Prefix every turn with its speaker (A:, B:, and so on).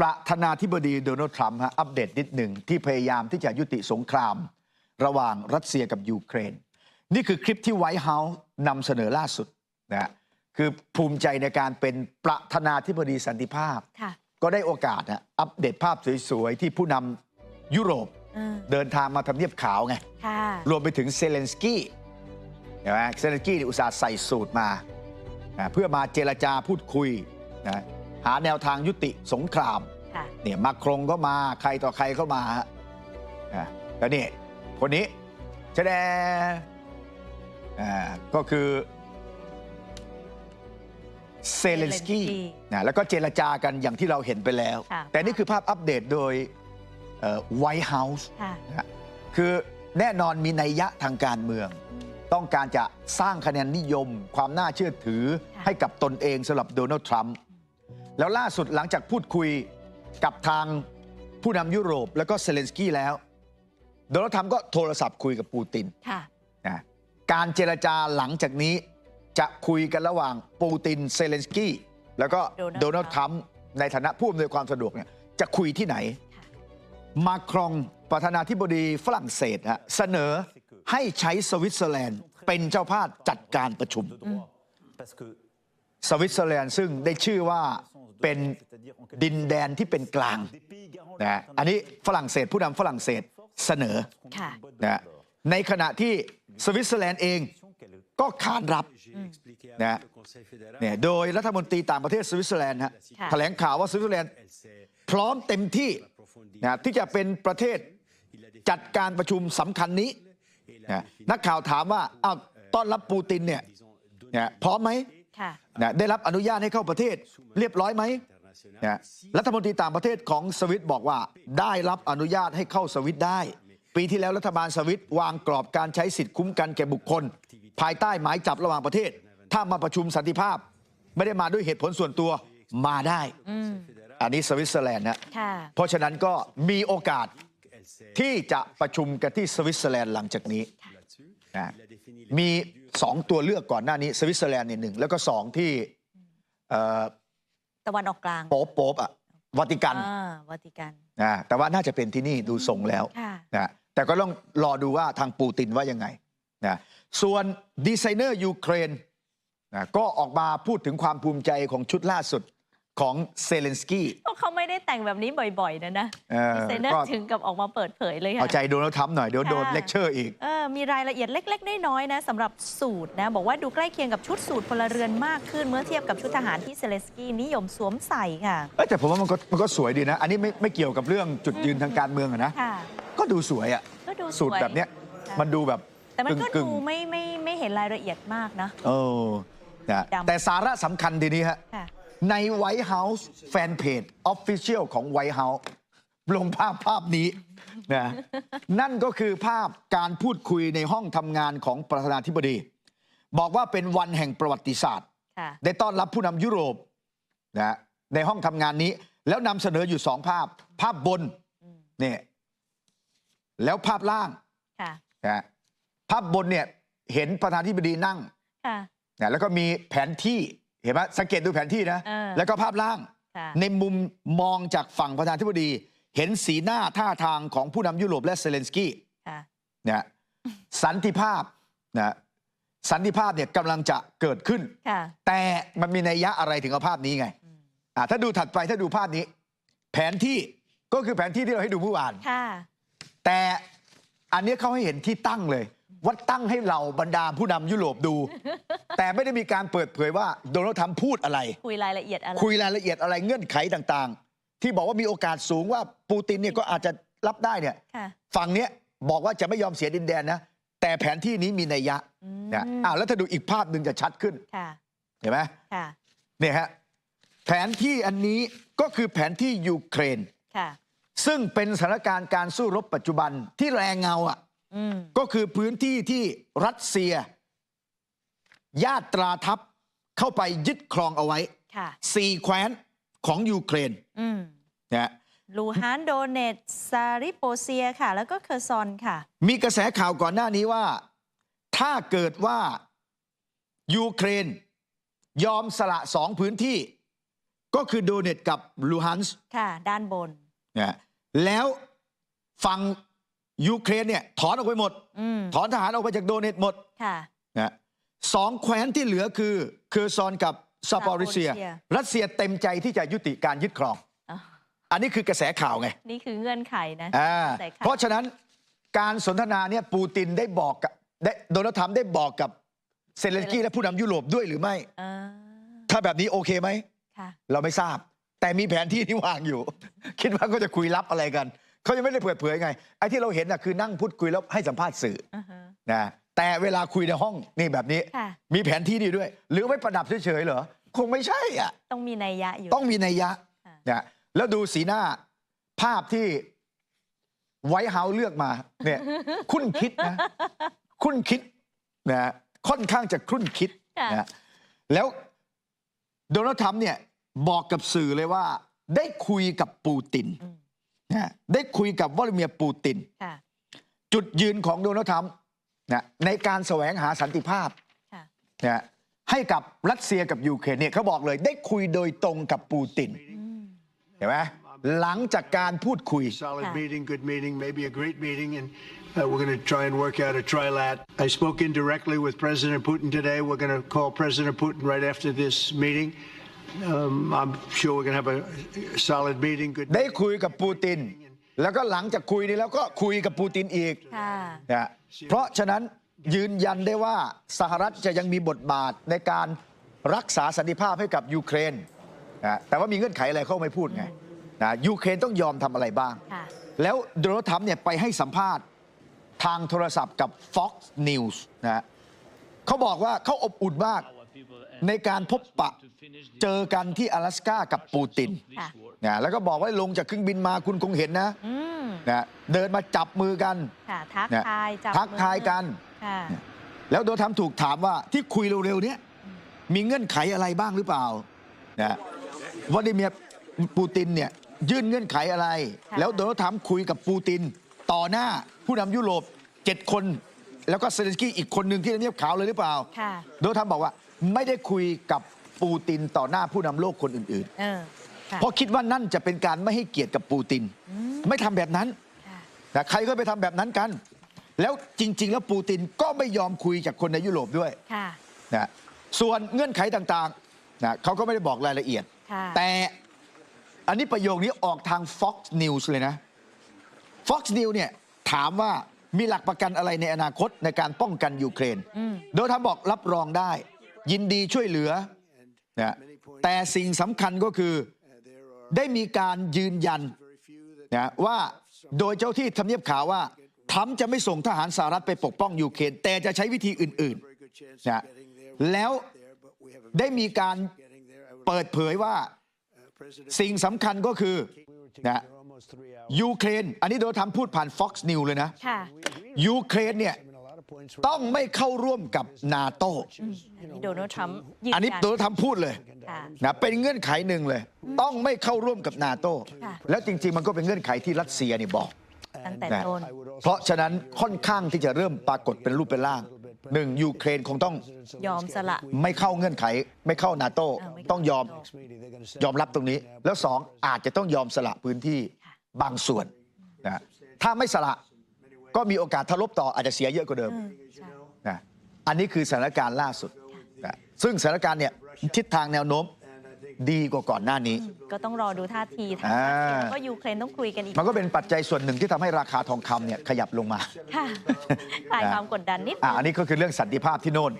A: ประธานาธิบดีโดนัลด์ทรัมป์ฮะอัปเดตนิดหนึ่งที่พยายามที่จะยุติสงคราม ระหว่างรัสเซียกับยูเครน นี่คือคลิปที่ไวท์เฮาส์นำเสนอล่าสุดนะฮะคือภูมิใจในการเป็นประธานาธิบดีสันติภาพ
B: ค่ะ
A: ก็ได้โอกาสนะอัปเดตภาพสวยๆ ที่ผู้นำยุโรป
B: เออ
A: เดินทางมาทำเนียบขาวไง
B: ค่ะ
A: รวมไปถึงเซเลนสกี้เห็นไหมเซเลนสกี้นี่อุตส่าห์ใส่สูตรมานะเพื่อมาเจรจาพูดคุยนะ หาแนวทางยุติสงคราม
B: ค่ะ
A: เนี่ยมาครงก็มาใครต่อใครก็มาฮะนะแล้วนี่คนนี้แสดงอ่าก็คือเซเลนสกี้
B: Zelensky
A: นะแล้วก็เจรจากันอย่างที่เราเห็นไปแล้ว
B: ค่ะ
A: แต่นี่คือภาพอัปเดตโดยไวท์เฮาส์
B: ค่ะ
A: นะฮะคือแน่นอนมีนัยยะทางการเมือง ต้องการจะสร้างคะแนนนิยม ความน่าเชื่อถือ
B: ค่ะ
A: ให้กับตนเองสำหรับโดนัลด์ทรัมป์ แล้วล่าสุดหลังจากพูดคุยกับทางผู้นำยุโรป แล้วก็เซเลนสกี้แล้ว โดนัลด์ทรัมป์ก็โทรศัพท์คุยกับปูติน
B: ค่ะ
A: นะการเจรจาหลังจากนี้จะคุยกันระหว่างปูตินเซเลนสกี้แล้วก็
B: Donald
A: โดนัลด์ทรัมป์ในฐานะผู้อำนวยความสะดวกเนี่ยจะคุยที่ไหน
B: ค่ะ
A: มาครองประธานาธิบดีฝรั่งเศสฮะเสนอให้ใช้สวิตเซอร์แลนด์ เป็นเจ้าภาพจัดการประชุม
C: Parce que
A: สวิตเซอร์แลนด์ซึ่งได้ชื่อว่าเป็นดินแดนที่เป็นกลาง
C: des pays garants
A: นะฮะอันนี้ฝรั่งเศสผู้นำฝรั่งเศสเสนอ
B: ค่ะ
A: นะฮะในขณะที่สวิตเซอร์แลนด์เองก็ขานรับ
C: j'ai expliqué avec
A: Né.
C: le Conseil fédéral.
A: เนี่ยโดยรัฐมนตรีต่างประเทศสวิตเซอร์แลนด์ฮะ
B: ค่ะ
A: แถลงข่าวว่าสวิตเซอร์แลนด์
C: Elle s'est
A: พร้อมเต็มที่นะที่จะเป็นประเทศจัดการประชุมสำคัญนี้นะนักข่าวถามว่าอ้าวต้อนรับปูตินเนี่ยนะพร้อมไหม
B: ค่ะ
A: นะได้รับอนุญาตให้เข้าประเทศเรียบร้อยไหมนะรัฐมนตรีต่างประเทศของสวิตบอกว่า ได้รับอนุญาตให้เข้าสวิตได้ ปีที่แล้วรัฐบาลสวิตวางกรอบการใช้สิทธิ์คุ้มกันแก่บุคคล ภายใต้หมายจับระหว่างประเทศ ถ้ามาประชุมสันติภาพ ไม่ได้มาด้วยเหตุผลส่วนตัวมาได้ อันนี้สวิตเซอร์แลนด์นะ
B: ค่ะ
A: เพราะฉะนั้นก็มีโอกาสที่จะประชุมกันที่สวิตเซอร์แลนด์หลังจากนี้นะมี สองตัวเลือกก่อนหน้านี้สวิตเซอร์แลนด์เนี่ยหนึ่งแล้วก็สองที่เอ่อ
B: ตะวันออกกลาง
A: โป๊ปโป๊ปอะวาติกัน
B: อ่าวาติกัน
A: นะแต่ว่าน่าจะเป็นที่นี่ดูทรงแล้ว
B: ค่ะ
A: นะแต่ก็ต้องรอดูว่าทางปูตินว่ายังไงนะส่วนดีไซเนอร์ยูเครนนะก็ออกมาพูดถึงความภูมิใจของชุดล่าสุด ของเซเลนสกี้
B: ก็เขาไม่ได้แต่งแบบนี้บ่อยๆนะนะ
A: เออ
B: ดีไซเนอ
A: ก็
B: ร์ถึงกับออกมาเปิดเผยเลยค่ะ
A: เอาใจโดนัลด์ทรัมป์หน่อยเดี๋ยวโดน
B: ค่ะ
A: เลคเชอร์อีก
B: เออมีรายละเอียดเล็ก ๆ น้อยๆนะสำหรับสูตรนะ บอกว่าดูใกล้เคียงกับชุดสูตรพลเรือนมากขึ้นเมื่อเทียบกับชุดทหารที่เซเลนสกี้นิยมสวมใส่ค่ะ
A: เอ้ยแต่ผมว่ามันก็มันก็สวยดีนะ อันนี้ไม่ไม่เกี่ยวกับเรื่องจุดยืนทางการเมืองอะนะ
B: ค่ะ
A: ก็ดูสวยอะ
B: ก็ดูสวย
A: สูตรแบบเนี้ย
B: ค่ะ
A: มันดูแบบ
B: แต่มันก็
A: กึ่
B: ดู
A: ง
B: ไม่ไม่ไม่เห็นรายละเอียดมากนะ
A: ๆเออนะ
B: ดำ
A: แต่สาระสำคัญทีนี้ฮะ
B: ค่ะ
A: ใน White House แฟนเพจ Official ของ White House ลงภาพภาพนี้นะนั่นก็คือภาพการพูดคุยในห้องทำงานของประธานาธิบดี บอกว่าเป็นวันแห่งประวัติศาสตร์
B: ค่ะ
A: ได้ต้อนรับผู้นำยุโรปนะในห้องทำงานนี้ แล้วนำเสนออยู่สองภาพ ภาพบนเนี่ยแล้วภาพล่าง
B: ค่ะ
A: นะภาพบนเนี่ยเห็นประธานาธิบดีนั่ง
B: ค่ะ
A: นะแล้วก็มีแผนที่ เห็นไหมสังเกตดูแผนที่นะ
B: เออ
A: แล้วก็ภาพล่าง
B: ค่ะ
A: ในมุมมองจากฝั่งประธานาธิบดี เห็นสีหน้าท่าทางของผู้นำยุโรปและเซเลนสกี้
B: ค่ะ
A: นะสันติภาพนะสันติภาพเนี่ยกำลังจะเกิดขึ้น
B: ค่ะ
A: แต่มันมีนัยยะอะไรถึงเอาภาพนี้ไงอะถ้าดูถัดไปถ้าดูภาพนี้ แผนที่ก็คือแผนที่ที่เราให้ดูเมื่อวาน
B: ค่ะ
A: แต่อันเนี้ยเขาให้เห็นที่ตั้งเลย ว่าตั้งให้เราบรรดาผู้นำยุโรปดู แต่ไม่ได้มีการเปิดเผยว่าโดนัลด์ทรัมป์พูดอะไร
B: คุยรายละเอียดอะไร
A: คุยรายละเอียดอะไรเงื่อนไขต่างๆ ที่บอกว่ามีโอกาสสูงว่าปูตินเนี่ยก็อาจจะรับได้เนี่ย
B: ค่ะ
A: ฝั่งเนี้ยบอกว่าจะไม่ยอมเสียดินแดนนะ แต่แผนที่นี้มีนัยยะ
B: อืม
A: นะอ้าวแล้วถ้าดูอีกภาพหนึ่งจะชัดขึ้น
B: ค่ะ
A: เห็นไหม
B: ค่ะ
A: เนี่ยฮะแผนที่อันนี้ก็คือแผนที่ยูเครน
B: ค่ะ
A: ซึ่งเป็นสถานการณ์การสู้รบปัจจุบันที่แรงเงาอะ
B: อืม
A: ก็คือพื้นที่ที่รัสเซีย ญาตราทัพเข้าไปยึดครองเอาไว้
B: ค่ะ
A: สี่แคว้นของยูเครน
B: อืม
A: นะฮะ
B: ลูฮานโดเนตซาริโปเซียค่ะ แล้วก็เคอร์ซอนค่ะ
A: มีกระแสข่าวก่อนหน้านี้ว่า ถ้าเกิดว่ายูเครน ยอมสละสองพื้นที่ ก็คือโดเนตกับลูฮันส์
B: ค่ะ ด้านบน
A: นะแล้วฝั่ง ยูเครนเนี่ยถอนออกไปหมด
B: อืม
A: ถอนทหารออกไปจากโดเนตหมด
B: ค่ะ
A: นะสองแคว้นที่เหลือคือคือซอนกับซาปอริเซีย
B: Zaporizhzhia
A: รัสเซียเต็มใจที่จะยุติการยึดครอง
B: อะ
A: อันนี้คือกระแสข่าวไง
B: นี่คือเงื่อนไขนะ
A: อ่า
B: ใส่ข่ว
A: เพราะฉะนั้นการสนทนาเนี่ยปูตินได้บอกกับได้โดนัลด์ทรัมป์ได้บอกกับเซเลนสกี้และผู้นำยุโรปด้วยหรือไม่
B: อ่า
A: ถ้าแบบนี้โอเคไหม
B: ค่ะ
A: เราไม่ทราบ แต่มีแผนที่ที่วางอยู่ คิดว่าก็จะคุยลับอะไรกัน เขายังไม่ได้เปิดเผยไงไอ้ที่เราเห็นน่ะคือนั่งพูดคุยแล้วให้สัมภาษณ์สื่อ
B: อือฮะ
A: นะแต่เวลาคุยในห้องนี่แบบนี้
B: ค่ะ
A: มีแผนที่ดีด้วย หรือไว้ประดับเฉยๆเหรอคงไม่ใช่อะ
B: ต้องมีนัยยะอยู่
A: ต้องมีนัยยะ
B: ค่ะ
A: นะแล้วดูสีหน้าภาพที่ไวท์เฮาส์เลือกมา เนี่ย คุ้นคิดนะ คุ้นคิดนะค่อนข้างจะคุ้นคิด
B: ค่ะ
A: นะแล้วโดนัลด์ทรัมป์เนี่ยบอกกับสื่อเลยว่า ได้คุยกับปูติน
B: อืม
A: นะได้คุยกับวลาดิเมียร์ปูติน
B: ค่ะ
A: จุดยืนของโดนัลด์ทรัมป์นะในการแสวงหาสันติภาพ
B: ค่ะ
A: นะให้กับรัสเซียกับยูเครนเนี่ยเขาบอกเลย ได้คุยโดยตรงกับปูติน
B: อืม
A: เห็นไหมหลังจากการพูดคุย
D: Solid
B: Yeah.
D: meeting, good meeting, maybe a great meeting, and uh, we're going to try and work out a trilat. I spoke indirectly with President Putin today. We're going to call President Putin right after this meeting. Um, I'm sure we're going to have a solid meeting. Good.
A: ได้คุยกับปูติน แล้วก็หลังจากคุยนี้แล้วก็คุยกับปูตินอีก
B: ค่ะ
A: นะเพราะฉะนั้นยืนยันได้ว่าสหรัฐจะยังมีบทบาทในการรักษาสันติภาพให้กับยูเครนนะแต่ว่ามีเงื่อนไขอะไรเขาไม่พูดไงนะยูเครนต้องยอมทำอะไรบ้าง
B: ค่ะ
A: แล้วโดนัลด์ทรัมป์เนี่ยไปให้สัมภาษณ์ทางโทรศัพท์กับ Fox News นะฮะเขาบอกว่าเขาอบอุ่นมาก ในการพบปะเจอกันที่阿拉斯ก้ากับปูติน
B: ค่ะ
A: นะแล้วก็บอกว่าลงจากเครื่องบินมาคุณคงเห็นนะ
B: อืม
A: นะเดินมาจับมือกัน
B: ค่ะ ทัก
A: นะ
B: ทายจับ
A: ทัก
B: มือ
A: ทายกัน
B: ค่ะ
A: แล้วโดนัลด์ทรัมป์ถูกถามว่าที่คุยเร็วๆเนี้ยมีเงื่อนไขอะไรบ้างหรือเปล่านะวลาดิเมียร์ปูตินเนี่ยยื่นเงื่อนไขอะไร
B: ค่ะ
A: แล้วโดนัลด์ทรัมป์คุยกับปูติน ต่อหน้าผู้นำยุโรปเจ็ดคน แล้วก็เซเลนสกี้อีกคนหนึ่งที่ทำเนียบขาวเลยหรือเปล่า
B: ค่ะ
A: โดนัลด์ทรัมป์บอกว่า ไม่ได้คุยกับปูตินต่อหน้าผู้นำโลกคนอื่น
B: เออค่ะ
A: ๆ เพราะคิดว่านั่นจะเป็นการไม่ให้เกียรติกับปูติน ไม่ทำแบบนั้น
B: ค่ะ
A: นะใครก็ไปทำแบบนั้นกัน แล้วจริง ๆ แล้วปูตินก็ไม่ยอมคุยจากคนในยุโรปด้วย
B: ค่ะ
A: นะส่วนเงื่อนไขต่างๆนะเขาก็ไม่ได้บอกรายละเอียด
B: ค่ะ
A: แต่อันนี้ประโยคนี้ออกทาง Fox News เลยนะ Fox News เนี่ยถามว่ามีหลักประกันอะไรในอนาคตในการป้องกันยูเครน
B: อืม
A: โดยทำบอกรับรองได้ ยินดีช่วยเหลือนะแต่สิ่งสำคัญก็คือได้มีการยืนยันนะว่าโดยเจ้าที่ทำเนียบข่าวว่าทรัมป์จะไม่ส่งทหารสหรัฐไปปกป้องยูเครนแต่จะใช้วิธีอื่นๆนะแล้วได้มีการเปิดเผยว่าสิ่งสำคัญก็คือนะยูเครน อันนี้โดยทำพูดผ่าน Fox News เลยนะ
B: ค่ะ
A: ยูเครนเนี่ย ต้องไม่เข้าร่วมกับนาโต
B: อันนี้โดนัลด์ทรัมป์ยืน
A: อันนี้
B: ยัน
A: โดยทำพูดเลย
B: ค่ะ
A: นะเป็นเงื่อนไขหนึ่งเลย ต้องไม่เข้าร่วมกับนาโต
B: ค่ะ
A: แล้วจริง ๆ มันก็เป็นเงื่อนไขที่รัสเซียนี่บอก
B: ตั้งแต่
A: นะ
B: ต้น
A: เพราะฉะนั้นค่อนข้างที่จะเริ่มปรากฏเป็นรูปเป็นร่างหนึ่งยูเครนคงต้อง
B: ยอมสละ
A: ไม่เข้าเงื่อนไข ไม่เข้านาโต
B: เออไม่เข้า
A: ต้องยอมยอมรับตรงนี้ แล้วสองอาจจะต้องยอมสละพื้นที่บางส่วนนะถ้าไม่สละ ก็มีโอกาสทะลบต่ออาจจะเสียเยอะกว่าเดิม
B: อืมใช่
A: นะอันนี้คือสถานการณ์ล่าสุดนะซึ่งสถานการณ์เนี่ยทิศทางแนวโน้มดีกว่าก่อนหน้านี้
B: ก็ต้องรอดูท่าทีทาง
A: อ่า
B: รัสเซียแล้วก็ยูเครนต้องคุยกันอีก
A: มันก็เป็นปัจจัยส่วนหนึ่งที่ทำให้ราคาทองคำเนี่ยขยับลงมา
B: ค่ะคลายความกดดันนิด
A: อะ
B: นึง
A: อันนี้ก็คือเรื่องสันติภาพที่โน่น